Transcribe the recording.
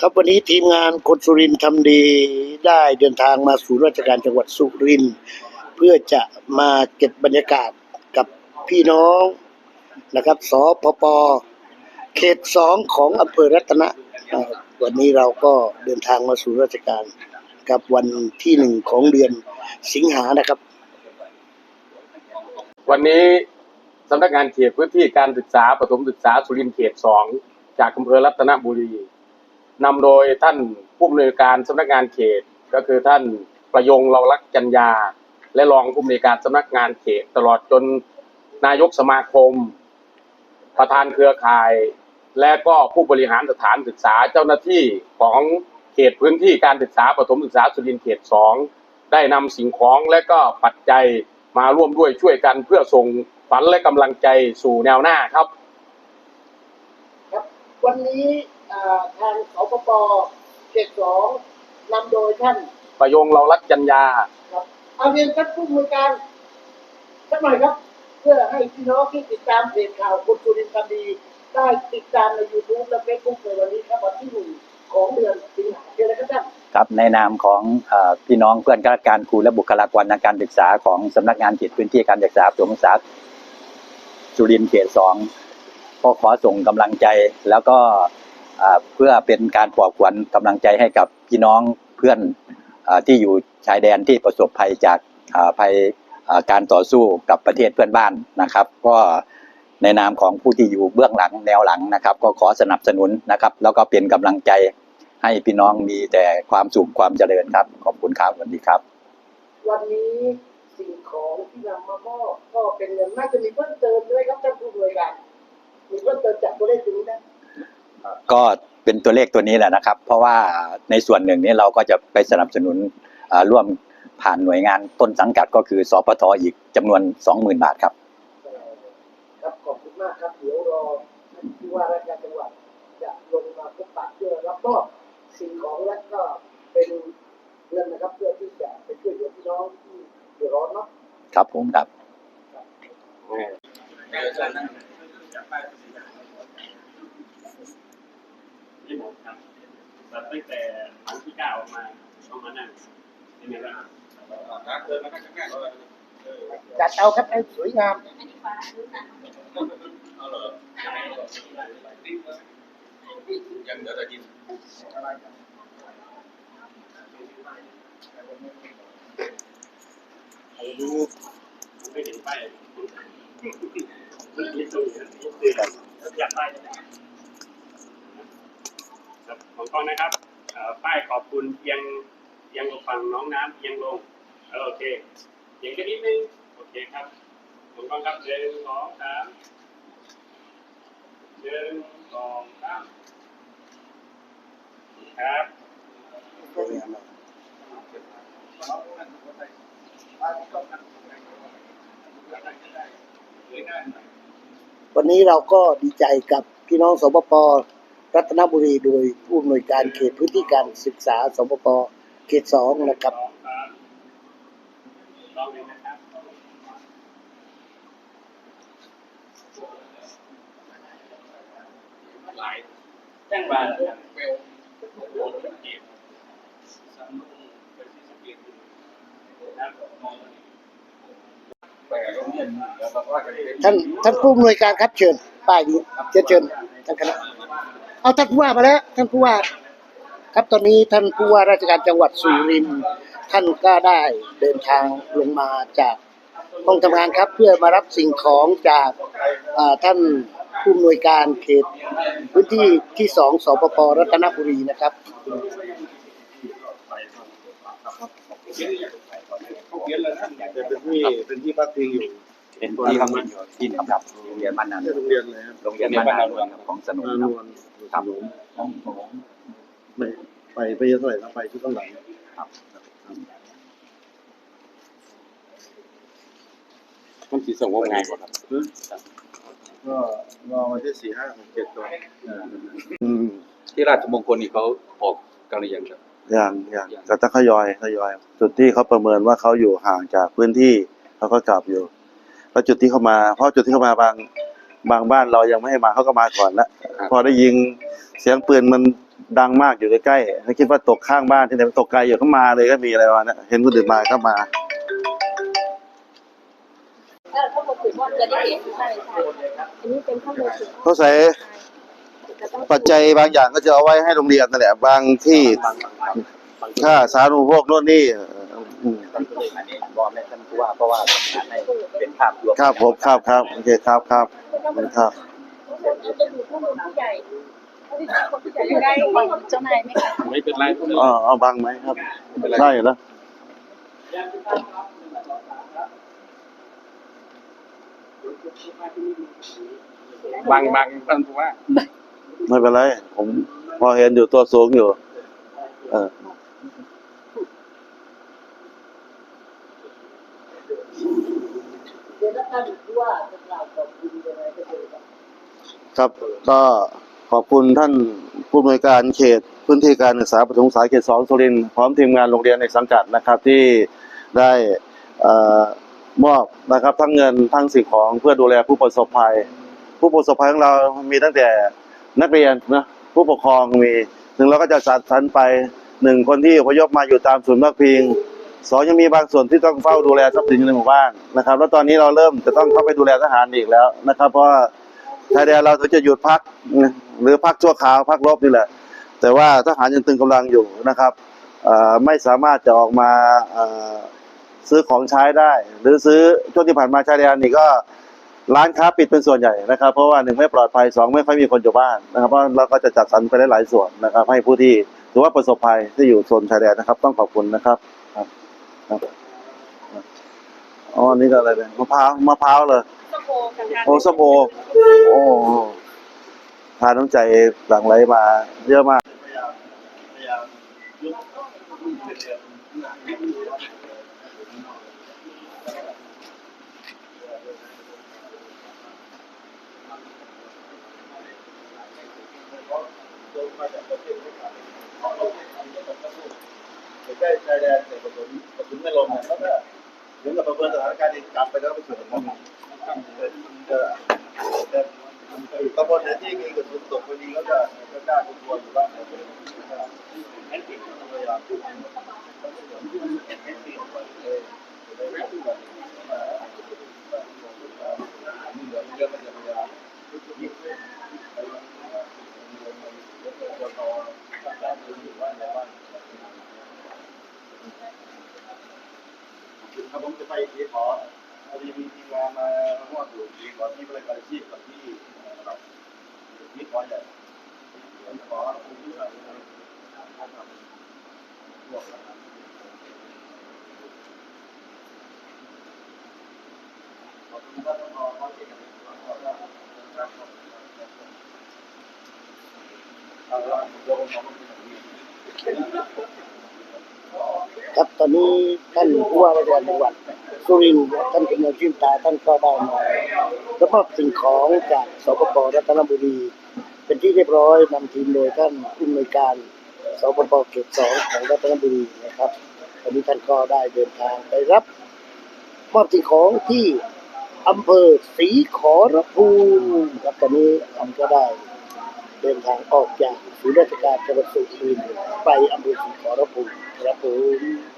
ครับวันนี้ทีมงานคนสุรินทร์ทำดีได้เดินทางมาสู่ราชการจังหวัดสุรินทร์เพื่อจะมาเก็บบรรยากาศกับพี่น้องนะครับสพปเขตสองของอำเภอรัตนะอ่าวันนี้เราก็เดินทางมาสู่ราชการกับวันที่หนึ่งของเดือนสิงหานะครับ วันนี้สำนักงานเขตพื้นที่การศึกษาประถมศึกษาสุรินทร์เขตสองจากอำเภอรัตนบุรี นำโดยท่านผู้อำนวยการสำนักงานเขต ก็คือท่านประยงเรารักจัญญา และรองผู้อำนวยการสำนักงานเขต ตลอดจนนายกสมาคม ประธานเครือข่าย และก็ผู้บริหารสถานศึกษาเจ้าหน้าที่ของเขตพื้นที่การศึกษาประถมศึกษาสุรินทร์เขตสองได้นำสิ่งของและก็ปัจจัยมาร่วมด้วยช่วยกันเพื่อส่งฝันและกำลังใจสู่แนวหน้าครับ ครับ วันนี้ ทางสปปเขตสองนำโดยท่านประยงเรารักจัญญาครับเอาเรียนท่านผู้บริการสักหน่อยครับ เพื่อให้พี่น้องที่ติดตามเพจข่าวคนสุรินทร์คดี ได้ติดตามใน YouTube และ Facebook ในวันนี้ครับวันที่หนึ่งของเดือนสิงหาคมเดือนอะไรครับท่านครับในนามของเออพี่น้องเพื่อนข้าราชการครูและบุคลากรทางการศึกษาของสำนักงานเขตพื้นที่การศึกษาประถมศึกษาสุรินทร์เขตสองก็ขอส่งกำลังใจแล้วก็ เพื่อเป็นการปลอบขวัญกำลังใจให้กับพี่น้องเพื่อนอที่อยู่ชายแดนที่ประสบภัยจากภัยการต่อสู้กับประเทศเพื่อนบ้านนะครับ ก็ในนามของผู้ที่อยู่เบื้องหลังแนวหลังนะครับ ก็ขอสนับสนุนนะครับ แล้วก็เป็นกำลังใจให้พี่น้องมีแต่ความสุขความเจริญครับ ขอบคุณครับสวัสดีครับ วันนี้สิ่งของที่นำมามอบก็เป็นเงินน่าจะมีเพิ่มเติม ก็เป็นตัวเลขตัวนี้แหละนะครับ เพราะว่าในส่วนหนึ่งนี้เราก็จะไปสนับสนุนร่วมผ่านหน่วยงานต้นสังกัดก็คือสปทออีกจำนวน 20,000 บาทครับขอบคุณมากครับ เดี๋ยวรอท่านผู้ว่าราชการจังหวัดจะลงมาพบปะเพื่อรับมอบสิ่งของและก็เป็นเงินนะครับ เพื่อที่จะไปช่วยเหลือพี่น้องที่เดือดร้อนเนาะ ครับผมครับ ที่ผมครับตั้งแต่ครั้งที่เก้าออกมาต้องมานั่งเป็นไงบ้างจัดเอาครับให้สวยงามยังเหลือแต่ดินไม่เห็นป้ายอยากป้าย ครับของกล้องนะครับป้ายขอบคุณเอียงเอียงลงฝั่งน้องน้ำเอียงลงโอเคเอียงแค่นิดนึงโอเคครับของกล้องครับหนึ่งสองสามหนึ่งสองสามครับวันนี้เราก็ดีใจกับพี่น้องสปป รัตนบุรีโดยผู้อำนวยการเขตพื้นที่การศึกษาสปปเขตสองนะครับแจ้งบานเวลโดนเก็บสำนุนเป็นที่สเกตนะครับมองแต่ก็มีแล้วเรานท่านท่านผู้อำนวยการครับเชิญป้ายนี้เชิญเชิญท่านคณะ เอาท่านผู้ว่ามาแล้วท่านผู้ว่าครับตอนนี้ท่านผู้ว่าราชการจังหวัดสุรินทร์ท่านก็ได้เดินทางลงมาจากห้องทำงานครับ เพื่อมารับสิ่งของจากอ่าท่านผู้อำนวยการเขตพื้นที่ที่สองสปปรัตนบุรีนะครับเป็นที่เป็นที่พักพิงอยู่ เป็นที่กำลังอยู่ที่หนึ่งครับโรงเรียนบ้านนาโรงเรียนเลยครับโรงเรียนบ้านนาครับของสนุนนครับวลครับผมไม่ไปไปเยอะเท่าไหร่นะไปที่ต้องหลังมันสีส่งว่าไงกว่าครับก็รอวันที่สี่ห้าหกเจ็ดตัวอืมที่ราชมงคลนี่เขาออกกันหรือยังครับอย่างอย่างก็จะทยอยทยอย จุดที่เขาประเมินว่าเขาอยู่ห่างจากพื้นที่เขาก็กลับอยู่ แล้วจุดที่เขามาเพราะจุดที่เขามาบางบางบ้านเรายังไม่ให้มาเขาก็มาก่อนละพอได้ยิงเสียงปืนมันดังมากอยู่ใกล้ๆแล้วคิดว่าตกข้างบ้านที่ไหนตกไกลอยู่ก็มาเลยก็มีอะไรวะเนี่ยเห็นคนอื่นมาก็มาถ้าเขาบอกถือว่าจะได้เห็นใช่ใช่อันนี้เป็นข้อมูลถึงเขาใส่ปัจจัยบางอย่างก็จะเอาไว้ให้โรงเรียนนั่นแหละบางที่ค่าสาธารณูปโภคโน่นนี่เอ่ออืม ท่านก็เลยอันนี้บอกให้ท่านผู้ว่าเพราะว่าทำงานให้เป็นภาพรวมครับผมครับครับโอเคครับครับขอบคุณครับจะอยู่ข้อมูลผู้ใหญ่คนผู้ใหญ่ยังได้เจ้านายไหมคะไม่เป็นไรอ๋อเอาบังไหมครับ ใช่แล้วบางบางท่านผู้ว่าไม่เป็นไร ผมพอเห็นอยู่ตัวสูงอยู่ เออครับก็ขอบคุณท่านผู้อำนวยการเขตพื้นที่การศึกษาปฐมศึกษาเขตสองสุรินทร์พร้อมทีมงานโรงเรียนในสังกัดนะครับที่ได้เอ่อมอบนะครับทั้งเงินทั้งสิ่งของเพื่อดูแลผู้ประสบภัย ผู้ประสบภัยของเรามีตั้งแต่นักเรียนนะผู้ปกครองมีถึงเราก็จะจัดสรรไปหนึ่งคนที่อพยพมาอยู่ตามศูนย์พักพิง สองยังมีบางส่วนที่ต้องเฝ้าดูแลทรัพย์สินในหมู่บ้านนะครับ แล้วตอนนี้เราเริ่มจะต้องเข้าไปดูแลทหารอีกแล้วนะครับ เพราะว่าชายแดนเราจะหยุดพักหรือพักชั่วคราวพักรบนี่แหละ แต่ว่าทหารยังตึงกำลังอยู่นะครับไม่สามารถจะออกมาซื้อของใช้ได้ หรือซื้อช่วงที่ผ่านมาชายแดนนี่ก็ร้านค้าปิดเป็นส่วนใหญ่นะครับ เพราะว่าหนึ่งไม่ปลอดภัยสองไม่ค่อยมีคนอยู่บ้านนะครับเพราะเราก็จะจัดสรรไปได้หลายส่วนนะครับ ให้ผู้ที่ถือว่าประสบภัยที่อยู่โซนชายแดนนะครับ ต้องขอบคุณนะครับ ครับครับอ๋ออันนี่ก็อะไรเนี่ยมะพร้าวมะพร้าวเลยส้มโอกันโอ้ส้มโอโอ้ทานน้ำใจหลั่งไหลมา เยอะมากใกล้ชายแดนแต่กระสุนกระสุนไม่ลงแล้วก็ถึงกับประเมินสถานการณ์ที่กลับไปแล้วไปสู่ตำบลตำบลไหนที่มีกระสุนตกพอดีก็จะก็กล้าทุกตัวอยู่บ้างแต่พยายามทุก ถ้าผมจะไปที่ขอพอดีมีทีมงานมาร่วมอยู่ที่ขอที่บริการชีพกับที่ครับที่ขอใหญ่ขอคุณที่อะไรนะครับรวมกันขอบคุณท่านผอข้อเสียกันขอบคุณครับครับเอาละเดี๋ยวผมขอมาเป็นอย่างนี้ ครับตอนนี้ท่านผู้ว่าราชการจังหวัดสุรินทร์ท่านกำนันชื่นตาท่านก็ได้มารับมอบสิ่งของจากสปปรัตนบุรี เป็นที่เรียบร้อยนำทีมโดยท่านผู้อำนวยการสปปเขตสองของรัตนบุรีนะครับวันนี้ท่านก็ได้เดินทางไปรับมอบสิ่งของที่อำเภอศรีขอรภูมิครับตอนนี้ท่านก็ได้ เดินทางออกจากศูนย์ราชการจังหวัดสุรินทร์ไปอำเภอศรีขอรภูมิครับผม